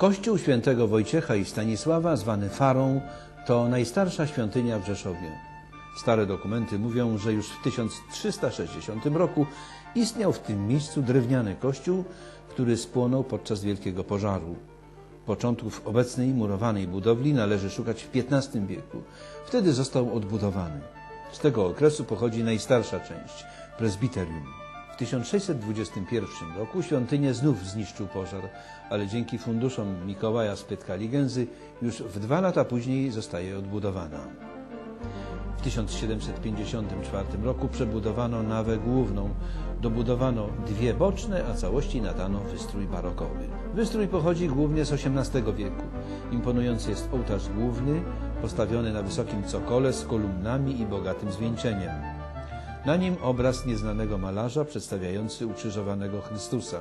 Kościół świętego Wojciecha i Stanisława, zwany Farą, to najstarsza świątynia w Rzeszowie. Stare dokumenty mówią, że już w 1360 roku istniał w tym miejscu drewniany kościół, który spłonął podczas Wielkiego Pożaru. Początków obecnej murowanej budowli należy szukać w XV wieku. Wtedy został odbudowany. Z tego okresu pochodzi najstarsza część prezbiterium. W 1621 roku świątynię znów zniszczył pożar, ale dzięki funduszom Mikołaja Spytkali-Gęzy już w dwa lata później zostaje odbudowana. W 1754 roku przebudowano nawę główną, dobudowano dwie boczne, a całości nadano wystrój barokowy. Wystrój pochodzi głównie z XVIII wieku. Imponujący jest ołtarz główny, postawiony na wysokim cokole z kolumnami i bogatym zwieńczeniem. Na nim obraz nieznanego malarza przedstawiający ukrzyżowanego Chrystusa.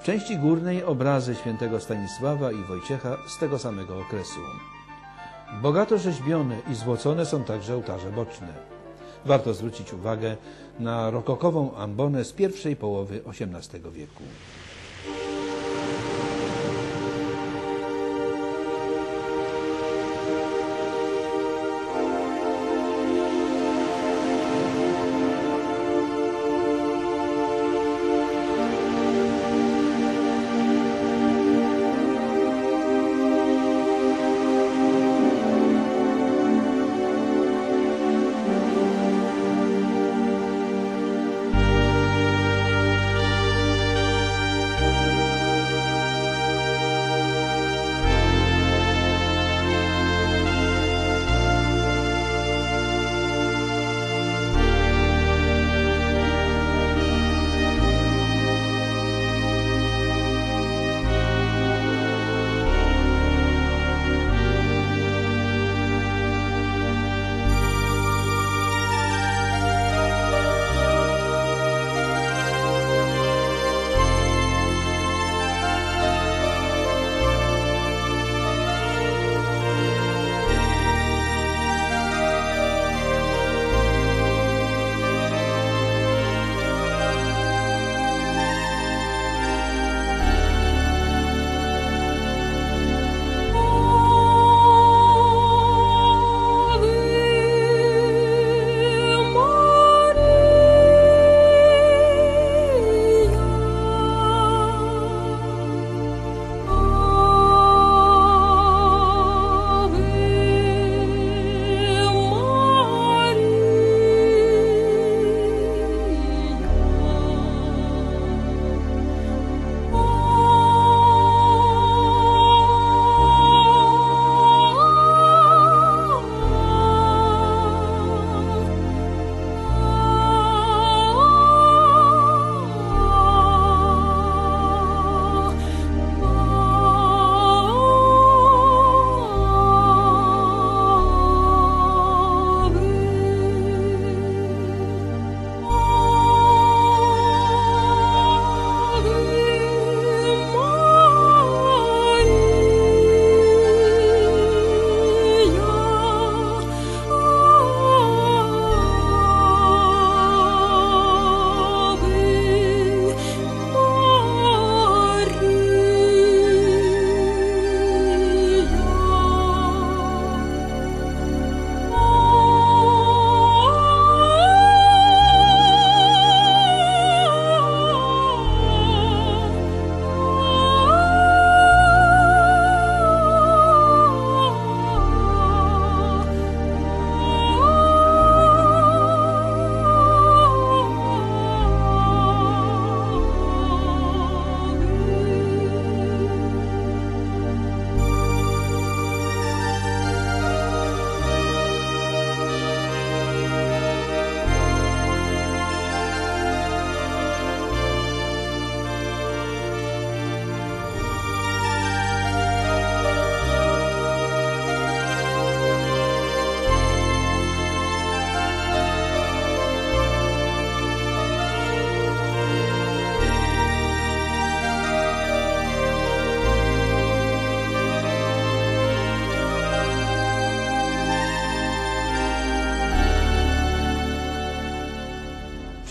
W części górnej obrazy świętego Stanisława i Wojciecha z tego samego okresu. Bogato rzeźbione i złocone są także ołtarze boczne. Warto zwrócić uwagę na rokokową ambonę z pierwszej połowy XVIII wieku.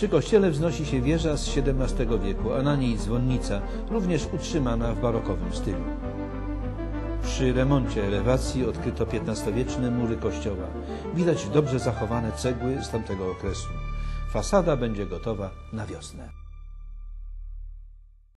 Przy kościele wznosi się wieża z XVII wieku, a na niej dzwonnica, również utrzymana w barokowym stylu. Przy remoncie elewacji odkryto XV-wieczne mury kościoła. Widać dobrze zachowane cegły z tamtego okresu. Fasada będzie gotowa na wiosnę.